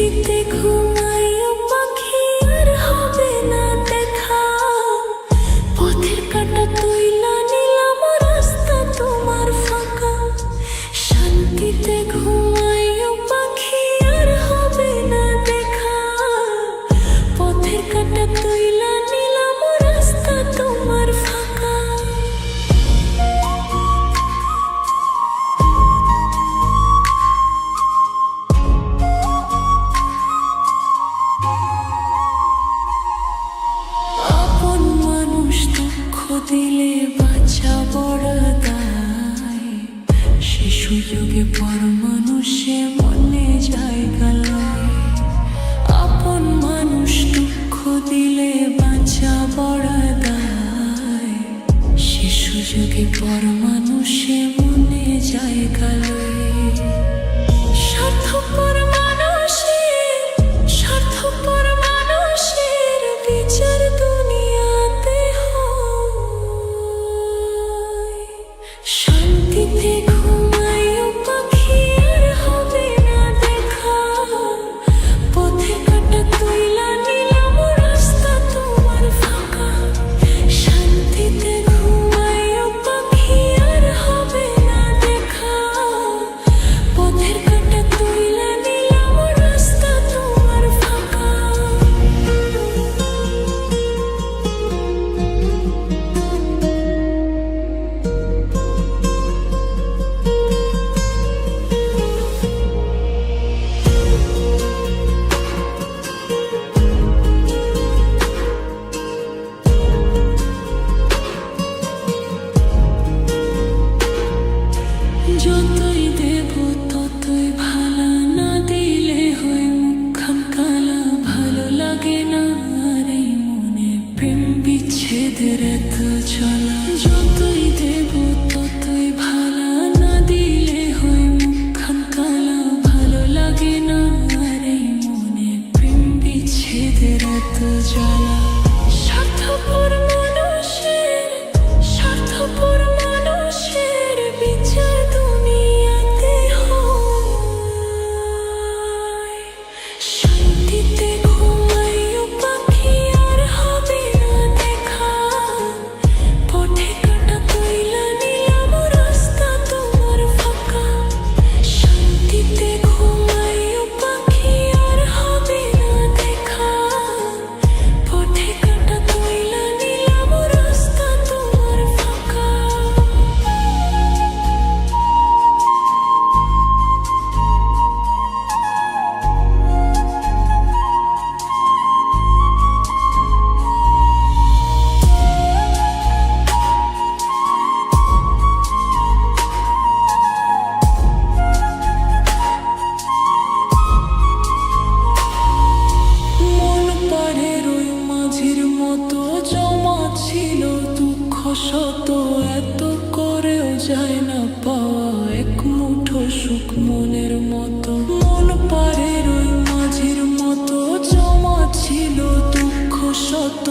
মাটিতে ঘুম দিলে বাচ্চা বড় দায়। সে সুযোগে পর মানুষে মনে যায় গালায় আপন মানুষ দুঃখ দিলে বাচ্চা বড় দায়। সে সুযোগে পর মানুষে মনে যায় গালায় Директ শত এত করেও যায় না পাওয়া এক মুঠো সুখ মনের মতো। মন পারে ওই মাঝির মতো, জমা ছিল দুঃখ শত